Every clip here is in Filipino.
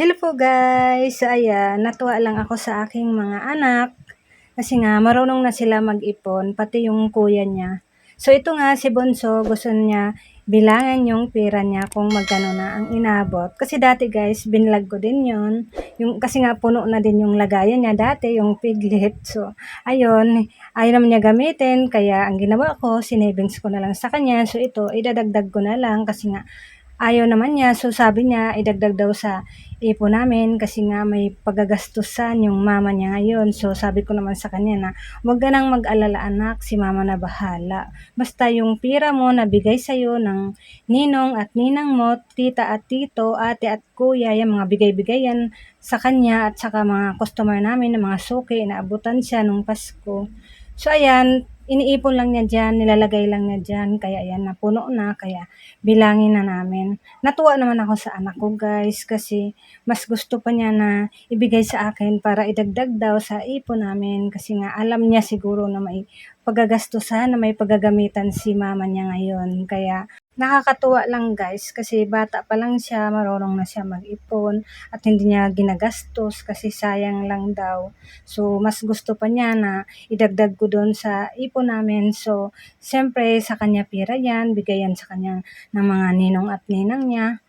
Hello po guys! So ayan, natuwa lang ako sa aking mga anak kasi nga marunong na sila mag-ipon, pati yung kuya niya. So ito nga si Bonso, gusto niya bilangan yung pera niya kung magkano na ang inabot. Kasi dati guys, binlag ko din yun. Yung, kasi nga puno na din yung lagayan niya dati, yung piglet. So ayun, ayaw naman niya gamitin. Kaya ang ginawa ko, sinavings ko na lang sa kanya. So ito, idadagdag ko na lang kasi nga ayaw naman niya. So sabi niya, idagdag daw sa ipo namin kasi nga may pagagastusan yung mama niya ngayon. So sabi ko naman sa kanya na huwag ka nang mag-alala anak, si mama na bahala. Basta yung pira mo na bigay sa'yo ng ninong at ninang mo, tita at tito, ate at kuya, yung mga bigay-bigay yan sa kanya at saka mga customer namin na mga suki, inaabutan siya nung Pasko. So ayan, iniipon lang niya dyan, nilalagay lang niya dyan, kaya ayan, napuno na, kaya bilangin na namin. Natuwa naman ako sa anak ko guys, kasi mas gusto pa niya na ibigay sa akin para idagdag daw sa ipon namin, kasi nga alam niya siguro na may pagagastusan, na may paggagamitan si mama niya ngayon, kaya nakakatuwa lang guys kasi bata pa lang siya, marunong na siya mag-ipon at hindi niya ginagastos kasi sayang lang daw. So mas gusto pa niya na idagdag ko doon sa ipon namin. So siyempre sa kanya pira yan, bigay yan sa kanya ng mga ninong at ninang niya.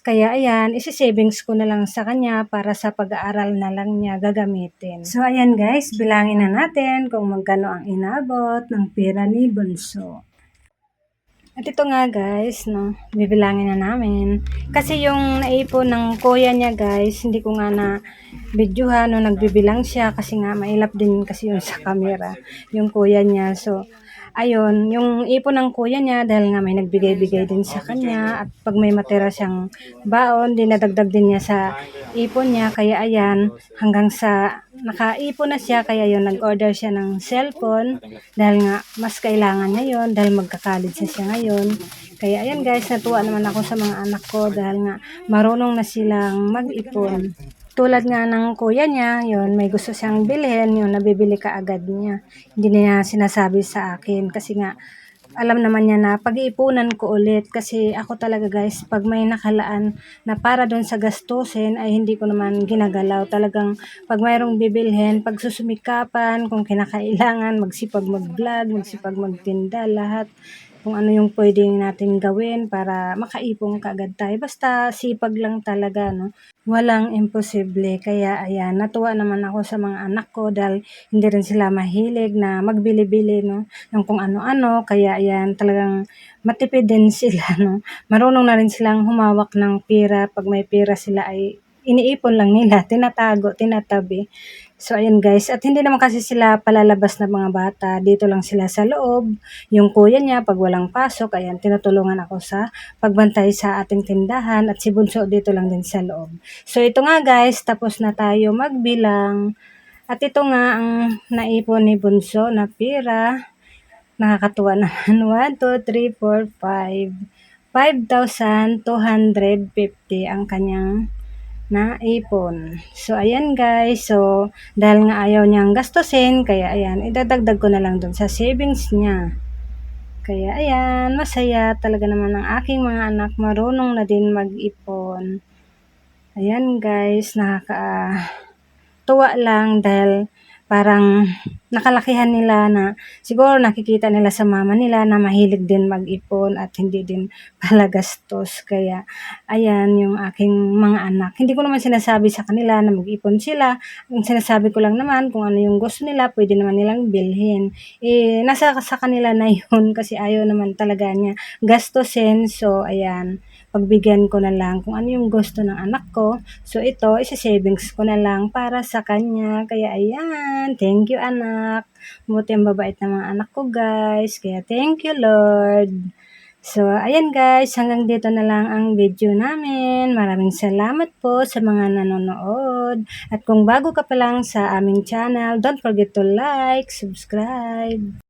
Kaya ayan, isi-savings ko na lang sa kanya para sa pag-aaral na lang niya gagamitin. So ayan guys, bilangin na natin kung magkano ang inabot ng pira ni Bunso. At ito nga guys, no, bibilangin na namin. Kasi yung naipon ng kuya niya guys, hindi ko nga na videohan no, nagbibilang siya kasi nga mailap din kasi yun sa camera, yung kuya niya. So, ayun, yung ipon ng kuya niya dahil nga may nagbigay-bigay din sa kanya at pag may matira siyang baon, dinadagdag din niya sa ipon niya. Kaya ayan, hanggang sa nakaipon na siya, kaya yun, nag-order siya ng cellphone dahil nga mas kailangan niya yun dahil magka-college na siya ngayon. Kaya ayan guys, natuwa naman ako sa mga anak ko dahil nga marunong na silang mag-ipon. Tulad nga ng kuya niya, yun, may gusto siyang bilhin, yun, nabibili ka agad niya. Hindi niya sinasabi sa akin kasi nga, alam naman niya na pag-iipunan ko ulit kasi ako talaga guys, pag may nakalaan na para doon sa gastusin ay hindi ko naman ginagalaw. Talagang pag mayroong bibilhin, pag susumikapan, kung kinakailangan, magsipag mag-vlog, magsipag magtinda, lahat kung ano yung pwedeng natin gawin para makaipong kaagad tayo. Basta sipag lang talaga, no? Walang imposible. Kaya ayan, natuwa naman ako sa mga anak ko dahil hindi rin sila mahilig na magbili-bili, no? Ng kung ano-ano. Kaya ayan, talagang matipid din sila, no? Marunong na rin silang humawak ng pira. Pag may pira sila ay iniipon lang nila, tinatago, tinatabi. So, ayan guys. At hindi naman kasi sila palalabas na mga bata. Dito lang sila sa loob. Yung kuya niya, pag walang pasok, ayan, tinutulungan ako sa pagbantay sa ating tindahan. At si Bunso dito lang din sa loob. So, ito nga guys, tapos na tayo magbilang. At ito nga ang naipon ni Bunso na pira. Nakakatuwa naman. 1, 2, 3, 4, 5. 5,250 ang kanyang na ipon. So, ayan guys. So, dahil nga ayaw niyang gastusin, kaya ayan, idadagdag ko na lang dun sa savings niya. Kaya ayan, masaya talaga naman ang aking mga anak. Marunong na din mag-ipon. Ayan guys, nakaka-tuwa lang dahil parang nakalakihan nila na siguro nakikita nila sa mama nila na mahilig din mag-ipon at hindi din palagastos. Kaya, ayan yung aking mga anak. Hindi ko naman sinasabi sa kanila na mag-ipon sila. Ang sinasabi ko lang naman kung ano yung gusto nila, pwede naman nilang bilhin. Eh, nasa sa kanila na yun kasi ayaw naman talaga niya gastusin. So, ayan pagbigyan ko na lang kung ano yung gusto ng anak ko. So, ito, isa-savings ko na lang para sa kanya. Kaya, ayan. Thank you, anak. Buti ang babait ng mga anak ko, guys. Kaya, thank you, Lord. So, ayan guys, hanggang dito na lang ang video namin. Maraming salamat po sa mga nanonood. At kung bago ka pa lang sa aming channel, don't forget to like, subscribe.